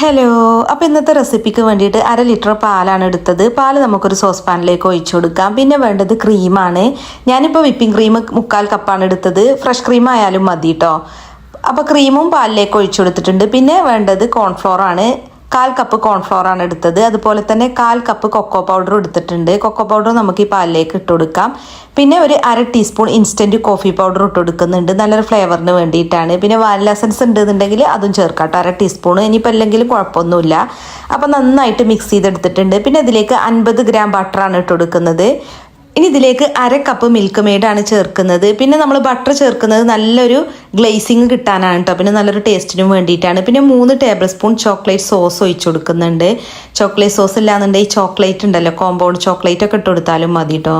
Hello അപ്പോൾ ഇന്നത്തെ റെസിപ്പിക്ക് വേണ്ടിയിട്ട് അര ലിറ്റർ പാലാണ് എടുത്തത്. പാൽ നമുക്കൊരു സോസ് പാനിലേക്ക് ഒഴിച്ചു കൊടുക്കാം. പിന്നെ വേണ്ടത് ക്രീമാണ് ഞാനിപ്പോൾ വിപ്പിംഗ് ക്രീം മുക്കാൽ കപ്പാണ് എടുത്തത്. ഫ്രഷ് ക്രീം ആയാലും മതി കേട്ടോ അപ്പോൾ ക്രീമും പാലിലേക്ക് ഒഴിച്ചു കൊടുത്തിട്ടുണ്ട്. പിന്നെ വേണ്ടത് കോൺഫ്ലോർ ആണ്. കാൽ കപ്പ് കോൺഫ്ലോർ ആണ് എടുത്തത്. അതുപോലെ തന്നെ കാൽ കപ്പ് കൊക്കോ പൗഡർ എടുത്തിട്ടുണ്ട്. കൊക്കോ പൗഡർ നമുക്ക് ഈ പാലിലേക്ക് ഇട്ട് കൊടുക്കാം. പിന്നെ ഒരു അര ടീസ്പൂൺ ഇൻസ്റ്റന്റ് കോഫി പൗഡർ ഇട്ട് കൊടുക്കുന്നുണ്ട്. നല്ലൊരു ഫ്ലേവറിന് വേണ്ടിയിട്ടാണ്. പിന്നെ വാനില എസൻസ് ഉണ്ടെന്നുണ്ടെങ്കിൽ അതും ചേർക്കാം അര ടീസ്പൂൺ ഇനിയിപ്പോൾ അല്ലെങ്കിലും കുഴപ്പമൊന്നുമില്ല. അപ്പോൾ നന്നായിട്ട് മിക്സ് ചെയ്തെടുത്തിട്ടുണ്ട്. പിന്നെ ഇതിലേക്ക് അൻപത് ഗ്രാം ബട്ടറാണ് ഇട്ട് കൊടുക്കുന്നത്. ഇനി ഇതിലേക്ക് അര കപ്പ് മിൽക്ക് മെയ്ഡാണ് ചേർക്കുന്നത്. പിന്നെ നമ്മൾ ബട്ടർ ചേർക്കുന്നത് നല്ലൊരു ഗ്ലേസിങ് കിട്ടാനാണ് കേട്ടോ പിന്നെ നല്ലൊരു ടേസ്റ്റിനും വേണ്ടിയിട്ടാണ്. പിന്നെ മൂന്ന് ടേബിൾ സ്പൂൺ ചോക്ലേറ്റ് സോസ് ഒഴിച്ചു കൊടുക്കുന്നുണ്ട്. ചോക്ലേറ്റ് സോസ് ഇല്ലാന്നുണ്ടെങ്കിൽ ചോക്ലേറ്റ് ഉണ്ടല്ലോ കോമ്പൗണ്ട് ചോക്ലേറ്റ് ഒക്കെ ഇട്ട് കൊടുത്താലും മതി കേട്ടോ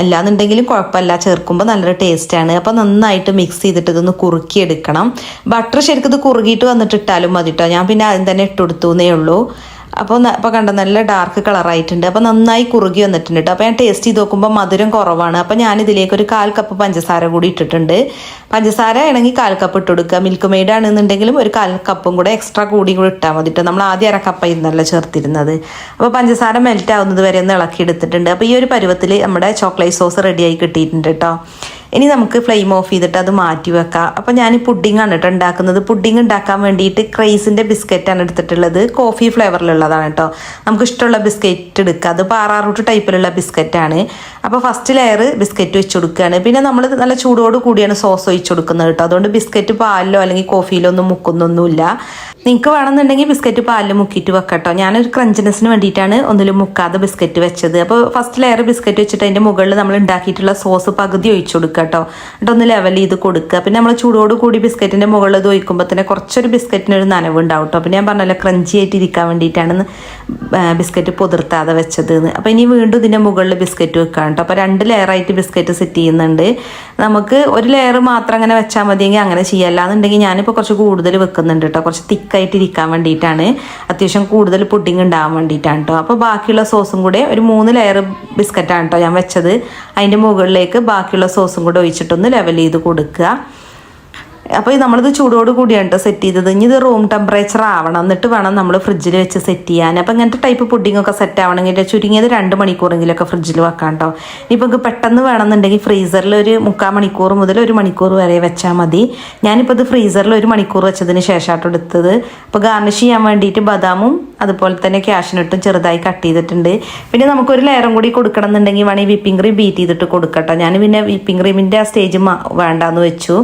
അല്ലാന്നുണ്ടെങ്കിലും കുഴപ്പമില്ല ചേർക്കുമ്പോൾ നല്ലൊരു ടേസ്റ്റാണ് അപ്പോൾ നന്നായിട്ട് മിക്സ് ചെയ്തിട്ട് ഇതൊന്ന് കുറുക്കിയെടുക്കണം. ബട്ടർ ശരിക്കും ഇത് കുറുകിയിട്ട് വന്നിട്ട് ഇട്ടാലും മതി കേട്ടോ ഞാൻ പിന്നെ ആദ്യം തന്നെ ഇട്ട് കൊടുത്തു എന്നേ ഉള്ളൂ. അപ്പോൾ അപ്പോൾ കണ്ട നല്ല ഡാർക്ക് കളറായിട്ടുണ്ട് അപ്പോൾ നന്നായി കുറുകി വന്നിട്ടുണ്ട് കേട്ടോ അപ്പോൾ ഞാൻ ടേസ്റ്റ് ചെയ്ത് നോക്കുമ്പോൾ മധുരം കുറവാണ്. അപ്പോൾ ഞാൻ ഇതിലേക്ക് ഒരു കാൽ കപ്പ് പഞ്ചസാര കൂടി ഇട്ടിട്ടുണ്ട്. പഞ്ചസാര ആണെങ്കിൽ കാൽ കപ്പ് ഇട്ട് കൊടുക്കുക. മിൽക്ക് മെയ്ഡ് ആണെന്നുണ്ടെങ്കിലും ഒരു കാൽ കപ്പും കൂടെ എക്സ്ട്രാ കൂടി കൂടി ഇട്ടാൽ മതി കേട്ടോ നമ്മൾ ആദ്യം അര കപ്പായിരുന്നല്ലോ ചേർത്തിരുന്നത്. അപ്പോൾ പഞ്ചസാര മെൽറ്റ് ആവുന്നത് വരെ ഒന്ന് ഇളക്കി എടുത്തിട്ടുണ്ട് അപ്പോൾ ഈ ഒരു പരുവത്തിൽ നമ്മുടെ ചോക്ലേറ്റ് സോസ് റെഡിയായി കിട്ടിയിട്ടുണ്ട് കേട്ടോ ഇനി നമുക്ക് ഫ്ലെയിം ഓഫ് ചെയ്തിട്ട് അത് മാറ്റി വെക്കാം. അപ്പോൾ ഞാൻ പുഡിംഗ് ആണ് കേട്ടോ ഉണ്ടാക്കുന്നത്. പുഡിംഗ് ഉണ്ടാക്കാൻ വേണ്ടിയിട്ട് ക്രൈസിന്റെ ബിസ്ക്കറ്റാണ് എടുത്തിട്ടുള്ളത്. കോഫി ഫ്ലേവറിലുള്ളതാണ് കേട്ടോ നമുക്ക് ഇഷ്ടമുള്ള ബിസ്ക്കറ്റ് എടുക്കുക അത് പാറാറൂട്ട് ടൈപ്പിലുള്ള ബിസ്ക്കറ്റാണ് അപ്പോൾ ഫസ്റ്റ് ലെയർ ബിസ്ക്കറ്റ് വെച്ച് കൊടുക്കുകയാണ്. പിന്നെ നമ്മൾ നല്ല ചൂടോട് കൂടിയാണ് സോസ് ഒഴിച്ചു കൊടുക്കുന്നത് കേട്ടോ അതുകൊണ്ട് ബിസ്ക്കറ്റ് പാലിലോ അല്ലെങ്കിൽ കോഫിയിലോ ഒന്നും മുക്കുന്നൊന്നുമില്ല. നിങ്ങൾക്ക് വേണമെന്നുണ്ടെങ്കിൽ ബിസ്ക്കറ്റ് പാലിൽ മുക്കിയിട്ട് വെക്കട്ടോ ഞാനൊരു ക്രഞ്ചിനെസ്സിന് വേണ്ടിയിട്ടാണ് ഒന്നിലും മുക്കാതെ ബിസ്ക്കറ്റ് വെച്ചത്. അപ്പോൾ ഫസ്റ്റ് ലെയർ ബിസ്ക്കറ്റ് വെച്ചിട്ട് അതിന്റെ മുകളിൽ നമ്മൾ ഉണ്ടാക്കിയിട്ടുള്ള സോസ് പകുതി ഒഴിച്ചു കൊടുക്കുക കേട്ടോ. എന്നിട്ട് ഒന്ന് ലെവൽ ചെയ്ത് കൊടുക്കുക. പിന്നെ നമ്മൾ ചൂടോട് കൂടി ബിസ്ക്കറ്റിന്റെ മുകളിൽ ഇത് ഒഴിക്കുമ്പോൾ തന്നെ കുറച്ചൊരു ബിസ്ക്കറ്റിനൊരു നനവ് ഉണ്ടാവും കേട്ടോ. പിന്നെ ഞാൻ പറഞ്ഞല്ലോ ക്രഞ്ചി ആയിട്ട് ഇരിക്കാൻ വേണ്ടിയിട്ടാണ് ബിസ്ക്കറ്റ് പുതിർത്താതെ വെച്ചത് അപ്പോൾ ഇനി വീണ്ടും ഇതിന്റെ മുകളിൽ ബിസ്ക്കറ്റ് വെക്കാം കേട്ടോ. അപ്പോൾ രണ്ട് ലെയറായിട്ട് ബിസ്ക്കറ്റ് സെറ്റ് ചെയ്യുന്നുണ്ട്. നമുക്ക് ഒരു ലെയർ മാത്രം അങ്ങനെ വെച്ചാൽ മതിയെങ്കിൽ അങ്ങനെ ചെയ്യാം. അല്ലാന്നുണ്ടെങ്കിൽ ഞാനിപ്പോൾ കുറച്ച് കൂടുതൽ വെക്കുന്നുണ്ട് കേട്ടോ. കുറച്ച് തിക്കായിട്ട് ഇരിക്കാൻ വേണ്ടിയിട്ടാണ്. അത്യാവശ്യം കൂടുതൽ പുഡിങ് ഉണ്ടാകാൻ വേണ്ടിയിട്ടാണ് കേട്ടോ. അപ്പോൾ ബാക്കിയുള്ള സോസും കൂടെ ഒരു മൂന്ന് ലെയർ ബിസ്ക്കറ്റാണ് കേട്ടോ ഞാൻ വെച്ചത്. അതിന്റെ മുകളിലേക്ക് ബാക്കിയുള്ള സോസും കൂടെ ഒഴിച്ചിട്ടൊന്ന് ലെവൽ ചെയ്ത് കൊടുക്കുക. അപ്പോൾ നമ്മളിത് ചൂടോട് കൂടിയാണ് കേട്ടോ സെറ്റ് ചെയ്തത്. ഇനി ഇത് റൂം ടെമ്പറേച്ചർ ആവണം. എന്നിട്ട് വേണം നമ്മൾ ഫ്രിഡ്ജിൽ വെച്ച് സെറ്റ് ചെയ്യാൻ. അപ്പോൾ ഇങ്ങനത്തെ ടൈപ്പ് പുഡിംഗ് ഒക്കെ സെറ്റ് ആവണമെങ്കിൽ ചുരുങ്ങിയത് രണ്ട് മണിക്കൂറെങ്കിലൊക്കെ ഫ്രിഡ്ജിൽ വെക്കാം കേട്ടോ ഇപ്പോൾ നമുക്ക് പെട്ടെന്ന് വേണമെന്നുണ്ടെങ്കിൽ ഫ്രീസറിൽ ഒരു മുക്കാൽ മണിക്കൂർ മുതൽ ഒരു മണിക്കൂർ വരെ വെച്ചാൽ മതി. ഞാനിപ്പോൾ ഇത് ഫ്രീസറിൽ ഒരു മണിക്കൂർ വെച്ചതിന് ശേഷമായിട്ട് എടുത്തത്. അപ്പോൾ ഗാർണിഷ് ചെയ്യാൻ വേണ്ടിയിട്ട് ബദാമും അതുപോലെ തന്നെ ക്യാഷിനിട്ടും ചെറുതായി കട്ട് ചെയ്തിട്ടുണ്ട്. പിന്നെ നമുക്കൊരു ലെയറും കൂടി കൊടുക്കണം എന്നുണ്ടെങ്കിൽ വേണമെങ്കിൽ വിപ്പിംഗ് ക്രീം ബീറ്റ് ചെയ്തിട്ട് കൊടുക്കട്ടോ. ഞാൻ പിന്നെ വിപ്പിംഗ് ക്രീമിന്റെ ആ സ്റ്റേജ് വേണ്ടാന്ന് വെച്ചു.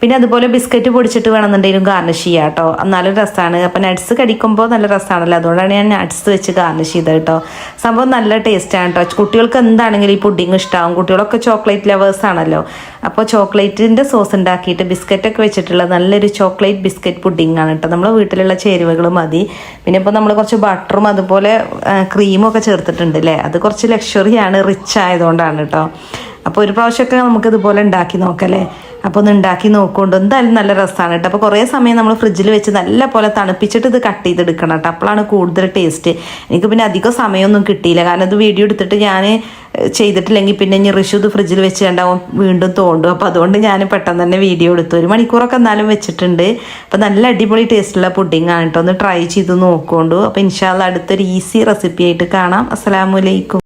പിന്നെ അതുപോലെ ബിസ്ക്കറ്റ് പൊടിച്ചിട്ട് വേണമെന്നുണ്ടെങ്കിലും ഗാർണിഷ് ചെയ്യാം കേട്ടോ. എന്നാലും രസമാണ് അപ്പം നട്ട്സ് കടിക്കുമ്പോൾ നല്ല രസമാണല്ലോ അതുകൊണ്ടാണ് ഞാൻ നട്ട്സ് വെച്ച് ഗാർണിഷ് ചെയ്തത് കേട്ടോ. സംഭവം നല്ല ടേസ്റ്റാണ് കേട്ടോ. കുട്ടികൾക്ക് എന്താണെങ്കിലും ഈ പുഡിങ് ഇഷ്ടമാവും കുട്ടികളൊക്കെ ചോക്ലേറ്റ് ലവേഴ്സ് ആണല്ലോ. അപ്പോൾ ചോക്ലേറ്റിന്റെ സോസ് ഉണ്ടാക്കിയിട്ട് ബിസ്ക്കറ്റൊക്കെ വെച്ചിട്ടുള്ള നല്ലൊരു ചോക്ലേറ്റ് ബിസ്ക്കറ്റ് പുഡിംഗ് ആണ് കേട്ടോ. നമ്മളെ വീട്ടിലുള്ള ചേരുവകൾ മതി. പിന്നെ ഇപ്പോൾ നമ്മൾ കുറച്ച് ബട്ടറും അതുപോലെ ക്രീമും ഒക്കെ ചേർത്തിട്ടുണ്ട് അല്ലേ അത് കുറച്ച് ലക്ഷറിയാണ് റിച്ച് ആയതുകൊണ്ടാണ് കേട്ടോ. അപ്പോൾ ഒരു പ്രാവശ്യമൊക്കെ നമുക്കിതുപോലെ ഉണ്ടാക്കി നോക്കല്ലേ അപ്പോൾ ഒന്ന് ഉണ്ടാക്കി നോക്കുകൊണ്ട് എന്തായാലും നല്ല രസമാണ് കേട്ടോ. അപ്പോൾ കുറേ സമയം നമ്മൾ ഫ്രിഡ്ജിൽ വെച്ച് നല്ല പോലെ തണുപ്പിച്ചിട്ട് ഇത് കട്ട് ചെയ്തെടുക്കണം കേട്ടോ. അപ്പോഴാണ് കൂടുതൽ ടേസ്റ്റ്. എനിക്ക് പിന്നെ അധികം സമയമൊന്നും കിട്ടിയില്ല. കാരണം ഇത് വീഡിയോ എടുത്തിട്ട് ഞാൻ ചെയ്തിട്ടില്ലെങ്കിൽ പിന്നെ ഇനി ഋഷു ഇത് ഫ്രിഡ്ജിൽ വെച്ച് കണ്ടാവും വീണ്ടും തോണ്ടും. അപ്പോൾ അതുകൊണ്ട് ഞാൻ പെട്ടെന്ന് തന്നെ വീഡിയോ എടുത്തു. ഒരു മണിക്കൂറൊക്കെ എന്നാലും വെച്ചിട്ടുണ്ട്. അപ്പോൾ നല്ല അടിപൊളി ടേസ്റ്റുള്ള പുഡിങ്ങാണ് കേട്ടോ. ഒന്ന് ട്രൈ ചെയ്ത് നോക്കുകൊണ്ടു അപ്പോൾ ഇൻഷാല്ല അടുത്തൊരു ഈസി റെസിപ്പി ആയിട്ട് കാണാം. അസ്സലാമലൈക്കും